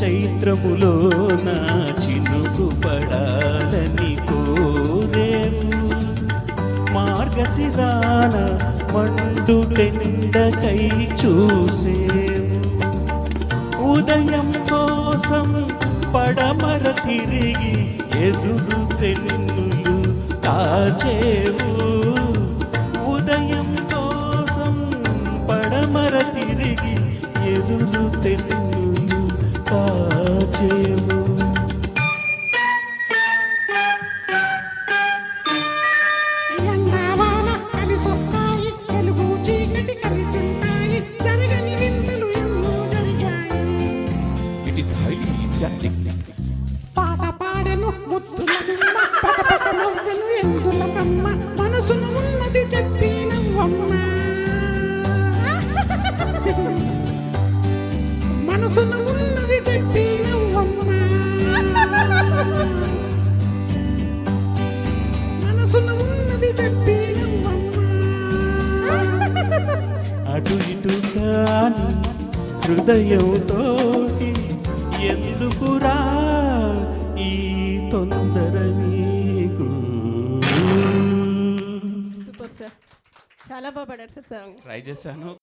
చైత్రములో నా చినుకు పడాలని కోరేవు మార్గశిరాన మండు టెండకై చూసేవు ఉదయం కోసం పడమర తిరిగి ఎదురు పెన్నులు కాచేవు. ఉదయం కోసం పడమర తిరిగి ఎదురు తెన్నులు ఇట్ ఈస్ హైలీ ఇంపాక్టింగ్ పాట పాడెను ముద్దుల గుమ్మ పటపట నవ్వెను ఎందుల కమ్మ మనసున ఉన్నది చెప్పి నవ్వమ్మ మనసున ఉన్నది చెప్పి నవ్వమ్మ మనసున ఉన్నది చెప్పి అటు ఇటు కాని హృదయంతో తొందర నీకు సూపర్ సార్. చాలా బాగా పాడారు సార్ సాంగ్. ట్రై చేశాను.